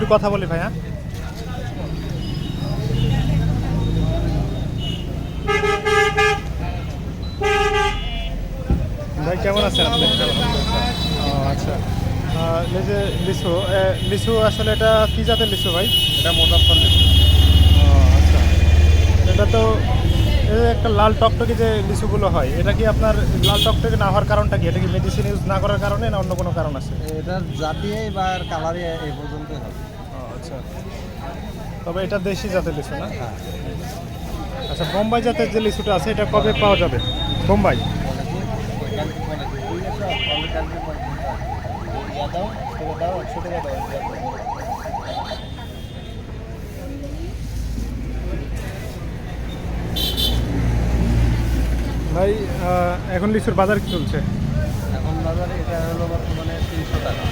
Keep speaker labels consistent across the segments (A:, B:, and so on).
A: একটু কথা বলি ভাই হ্যাঁ ভাই কেমন আছেন আপনি? ও আচ্ছা। এই যে লিচু লিচু আসলে এটা কি জাতের লিচু ভাই?
B: এটা মুজাফর লিচু।
A: ও আচ্ছা। এটা তো একটা লাল টকটকে যে লিচুগুলো হয় এটা কি আপনার লাল টকটকে না হওয়ার কারণটা কি? এটা কি মেডিসিন ইউজ না করার কারণে না অন্য কোনো কারণ আছে?
B: এটার জাতিই বা কালারে এই পর্যন্তই হবে।
A: ও আচ্ছা। তবে এটা দেশি জাতের লিচু না? আচ্ছা বোম্বাই জাতের যে লিচুটা আছে, এটা কবে পাওয়া যাবে? বোম্বাই? ভাই এখন লিচুর বাজার কি চলছে?
B: এখন বাজারে এটা হলো বর্তমানে তিনশো টাকা।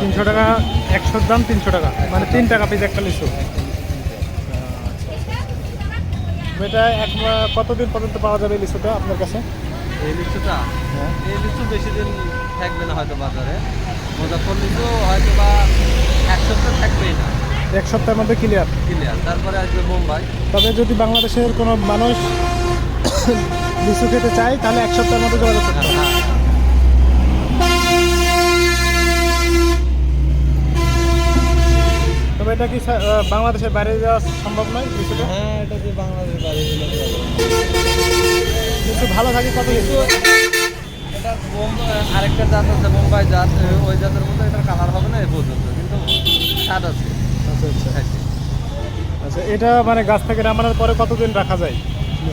A: তিনশো টাকা একশোর দাম তিনশো টাকা। মানে তিন টাকা পিস একটা লিচু। এটা এক কতদিন পর্যন্ত পাওয়া যাবে লিচুটা আপনার কাছে?
B: এই লিচুটা?
A: হ্যাঁ।
B: এই লিচু বেশি দিন থাকবে না হয়তো বাজারে। মুজাফর লিচু হয়তো বা এক সপ্তাহ থাকবেই না।
A: এক সপ্তাহের মধ্যে ক্লিয়ার
B: ক্লিয়ার তারপরে আসবে মুম্বাই।
A: তবে যদি বাংলাদেশের কোনো মানুষ লিচু খেতে চায় তাহলে এক সপ্তাহের মধ্যে যোগাযোগ করতে
B: হ্যাঁ
A: হবে
B: হ্যাঁ
A: তবে এটা কি বাংলাদেশের বাইরে যাওয়া সম্ভব নয় লিচুটা
B: হ্যাঁ এটা যে বাংলাদেশের বাইরে
A: লিচু ভালো থাকে কত কিছু?
B: এটা আরেকটা জাত আছে মুম্বাই জাত ওই জাতের মতো এটার কালার হবে না এই পর্যন্ত কিন্তু স্বাদ আছে।
A: আচ্ছা আচ্ছা। আচ্ছা এটা মানে গাছ থেকে নামানোর পরে কতদিন রাখা যায়?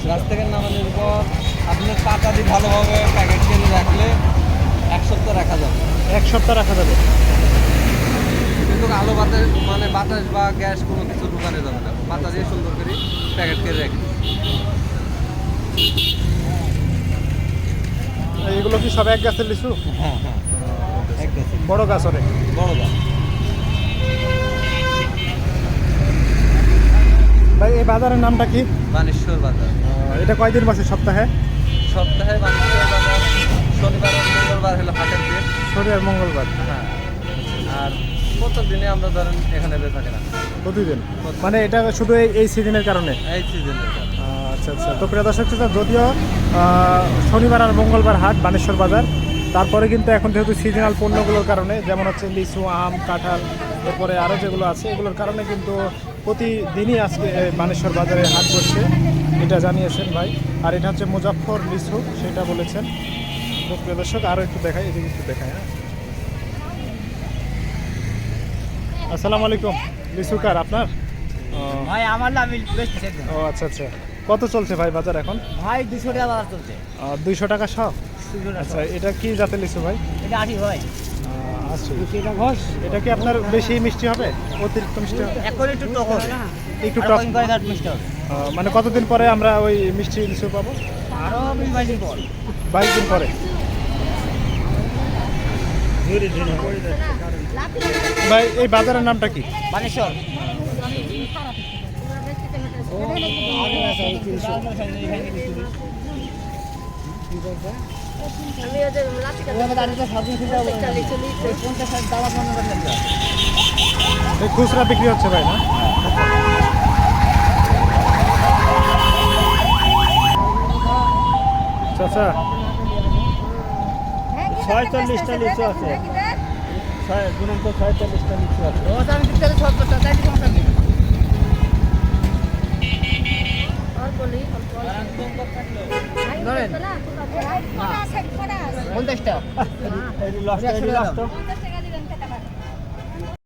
B: গাছ থেকে নামানোর পর আপনার পাতা দিয়ে ভালোভাবে প্যাকেট করে রাখলে এক সপ্তাহ রাখা যাবে।
A: এক সপ্তাহ রাখা যাবে।
B: বাতাস বা গ্যাস কোনো কিছু দোকানে যাবে না। পাতা দিয়ে সুন্দর করে প্যাকেট করে রেখে।
A: এগুলো কি সব এক গাছের লিচু?
B: হ্যাঁ হ্যাঁ। এক গাছে
A: বড় গাছ অনেক।
B: বড় গাছ।
A: ভাই এই বাজারের নামটা কি?
B: বানেশ্বর বাজার।
A: এটা কয়দিন বসে? সপ্তাহে?
B: সপ্তাহে বানেশ্বর বাজার শনিবার মঙ্গলবার হলো হাটের দিন।
A: শনি আর মঙ্গলবার।
B: হ্যাঁ। আর প্রত্যেক দিনে আমরা ধরেন এখানে বেচা কেনা
A: প্রতিদিন? মানে এটা শুধু এই সিজনের কারণে?
B: এই সিজনে
A: আহ, আচ্ছা আচ্ছা। তো প্রিয় দর্শক শ্রোতা, যদিও শনিবার আর মঙ্গলবার হাট বানেশ্বর বাজার তারপরে কিন্তু এখন যেহেতু সিজনাল পণ্যগুলোর কারণে যেমন হচ্ছে লিচু আম কাঁঠাল এরপরে আরও যেগুলো আছে এগুলোর কারণে কিন্তু প্রতিদিনই আজকে বানেশ্বর বাজারে হাট বসছে। এটা জানিয়েছেন ভাই। আর এটা হচ্ছে মুজাফর লিচু সেটা বলেছেন। প্রিয় দর্শক আরও একটু দেখায় এদিকে একটু দেখায় হ্যাঁ। আসসালামু আলাইকুম। লিচু কার আপনার?
C: ভাই আমার নাম
A: ও আচ্ছা আচ্ছা। কত চলছে ভাই বাজার এখন?
C: ভাই দুশো টাকা বাজার চলছে।
A: দুইশো টাকা সব আচ্ছা এটা কি জাতের লিচু ভাই?
C: এটা আশি ভাই
A: আহ, এটা কি আপনার বেশি মিষ্টি হবে? অতিরিক্ত মিষ্টি হবে?
C: এখন একটু টক হবে।
A: একটু টক।
C: মিষ্টি হবে।
A: মানে কতদিন পরে আমরা ওই মিষ্টি লিচু পাবো?
C: আরও বাইশ দিন পর।
A: বাইশ দিন পরে। ভাই এই বাজারের নামটা কি?
C: বানেশ্বর।
A: খুচরা বিক্রি হচ্ছে ভাই না? চাচা ছয়চল্লিশটা লিচু আছে। ছয় দুরন্ত ছয়চল্লিশটা লিচু আছে।
C: আমি